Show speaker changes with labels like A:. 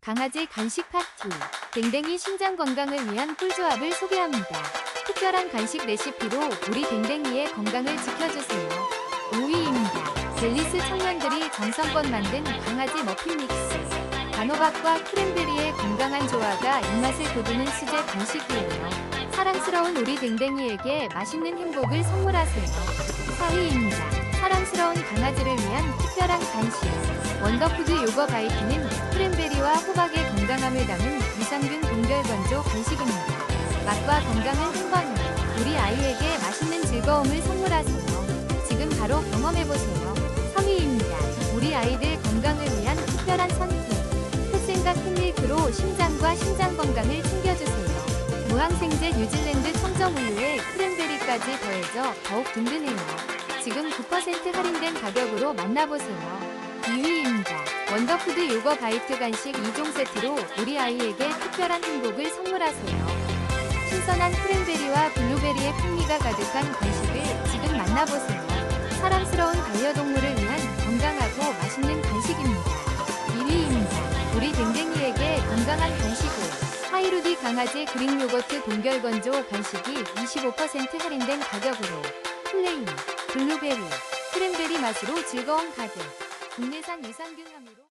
A: 강아지 간식 파티. 댕댕이 심장 건강을 위한 꿀조합을 소개합니다. 특별한 간식 레시피로 우리 댕댕이의 건강을 지켜주세요. 5위입니다. 젤리스 청년들이 정성껏 만든 강아지 머핀 믹스. 단호박과 크랜베리의 건강한 조화가 입맛을 돋우는 수제 간식이에요. 사랑스러운 우리 댕댕이에게 맛있는 행복을 선물하세요. 4위입니다. 사랑스러운 강아지를 위한 특별한 간식. 원더푸드 요거 바이트는 크랜베리 와 호박의 건강함을 담은 유산균 동결 건조 간식입니다. 맛과 한 번에 우리 아이에게 맛있는 즐거움을 선물하세요. 지금 바로 경험해보세요. 3위입니다. 우리 아이들 건강을 위한 특별한 선택. 햇생각 캔밀크로 심장과 심장 건강을 챙겨주세요. 무항생제 뉴질랜드 청정우유에 크랜베리까지 더해져 더욱 든든해요. 지금 9% 할인된 가격으로 만나보세요. 2위입니다. 원더푸드 요거 바이트 간식 2종 세트로 우리 아이에게 특별한 행복을 선물하세요. 신선한 크랜베리와 블루베리의 풍미가 가득한 간식을 지금 만나보세요. 사랑스러운 반려동물을 위한 건강하고 맛있는 간식입니다. 1위입니다. 우리 댕댕이에게 건강한 간식을 하이루디 강아지 그릭 요거트 동결 건조 간식이 25% 할인된 가격으로 플레인, 블루베리, 크랜베리 맛으로 즐거운 가격 국내산 유산균 함유로